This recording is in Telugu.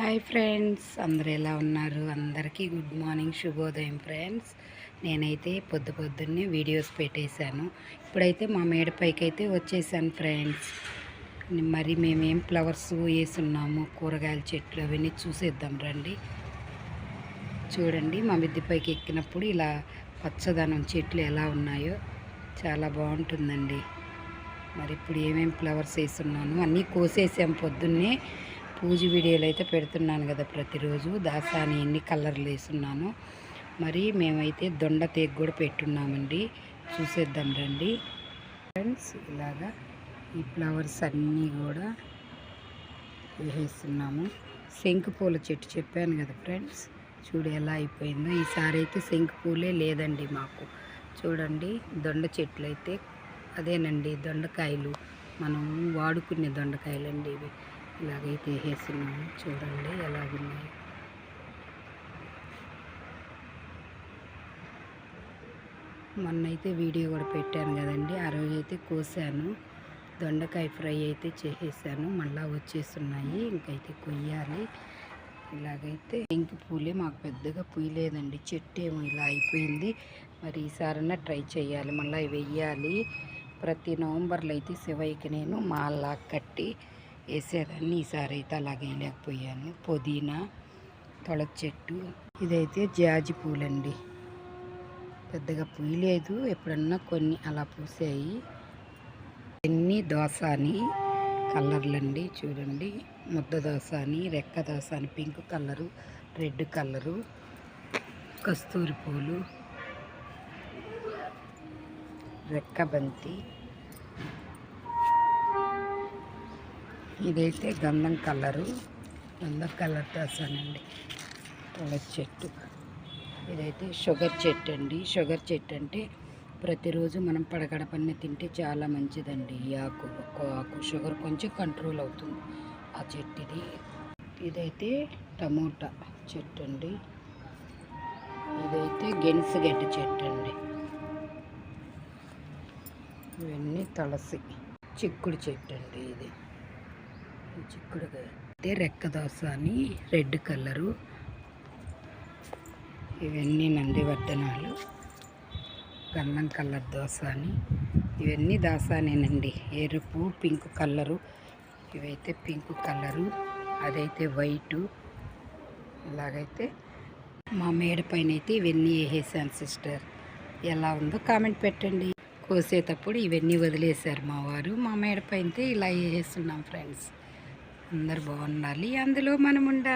హాయ్ ఫ్రెండ్స్ అందరు ఎలా ఉన్నారు? అందరికీ గుడ్ మార్నింగ్ శుభోదయం ఫ్రెండ్స్. నేనైతే పొద్దు పొద్దున్నే వీడియోస్ పెట్టేశాను. ఇప్పుడైతే మా మేడపైకి అయితే వచ్చేసాను ఫ్రెండ్స్. మరి మేమేం ఫ్లవర్స్ వేసున్నాము కూరగాయల చెట్లు అవన్నీ చూసేద్దాం రండి. చూడండి మా మిద్దె పైకి ఎక్కినప్పుడు ఇలా పచ్చదనం చెట్లు ఎలా ఉన్నాయో. చాలా బాగుంటుందండి. మరి ఇప్పుడు ఏమేమి ఫ్లవర్స్ వేస్తున్నాను అన్నీ కోసేసాం పొద్దున్నే. పూజ వీడియోలు అయితే పెడుతున్నాను కదా ప్రతిరోజు. దాసాని ఎన్ని కలర్లు వేస్తున్నాను మరి మేమైతే దొండ తేగ కూడా పెట్టున్నామండి. చూసేద్దాం రండి. ఫ్రెండ్స్ ఇలాగా ఈ ఫ్లవర్స్ అన్నీ కూడా వేసేస్తున్నాము. శంకు పూల చెట్టు చెప్పాను కదా ఫ్రెండ్స్. చూడు ఎలా అయిపోయిందో. ఈసారి అయితే శంకు పూలే లేదండి మాకు. చూడండి దొండ చెట్లు అయితే అదేనండి దొండకాయలు. మనం వాడుకునే దొండకాయలు అండి ఇవి. ఇలాగైతే వేసేస్తున్నాము చూడండి ఎలాగున్నాయి మొన్నైతే వీడియో కూడా పెట్టాను కదండి. ఆ రోజు అయితే కోసాను. దొండకాయ ఫ్రై అయితే చేసేసాను. మళ్ళీ వచ్చేస్తున్నాయి. ఇంకైతే కొయ్యాలి. ఇలాగైతే ఇంక పూలే మాకు పెద్దగా పూయలేదండి చెట్టు ఏమో ఇలా అయిపోయింది. మరి ఈసారన్నా ట్రై చేయాలి. మళ్ళీ వెయ్యాలి. ప్రతి నవంబర్లో అయితే శివయ్యకి నేను మాల్లా కట్టి వేసేదాన్ని ఈసారి అయితే అలాగే వేయలేకపోయాను. పుదీనా తొలక చెట్టు ఇదైతే జాజి పూలండి. పెద్దగా పూయలేదు. ఎప్పుడన్నా కొన్ని అలా పూసాయి. ఎన్ని దోస అని కలర్లండి చూడండి. ముద్ద దోస అని రెక్క దోస అని పింక్ కలరు రెడ్ కలరు కస్తూరి పూలు రెక్క బంతి ఇదైతే గంధం కలరు. గంధం కలర్ దోసానండి తులసి చెట్టు. ఇదైతే షుగర్ చెట్టు అండి. షుగర్ చెట్టు అంటే ప్రతిరోజు మనం పడగడపన్న తింటే చాలా మంచిదండి. ఈ ఆకు ఒక్క ఆకు షుగర్ కొంచెం కంట్రోల్ అవుతుంది. ఆ చెట్టు ఇది ఇదైతే టమోటా చెట్టు అండి. ఇదైతే గెనిసగడ్డ చెట్టు అండి. ఇవన్నీ తులసి చిక్కుడు చెట్టు అండి ఇది. చిక్కుడుకాయ. అయితే రెక్క దోశ అని రెడ్ కలరు ఇవన్నీ నందివర్ధనాలు గంధం కలర్ దోశ అని ఇవన్నీ దాసానేనండి. ఎరుపు పింక్ కలరు ఇవైతే పింక్ కలరు అదైతే వైటు. ఇలాగైతే మా మేడ పైన అయితే ఇవన్నీ వేసేసాను సిస్టర్. ఎలా ఉందో కామెంట్ పెట్టండి. కోసేటప్పుడు ఇవన్నీ వదిలేశారు మా వారు. మా మేడ పైన అయితే ఇలా వేసేస్తున్నాం ఫ్రెండ్స్. అందరు బాగుండాలి అందులో మనం ఉండాలి.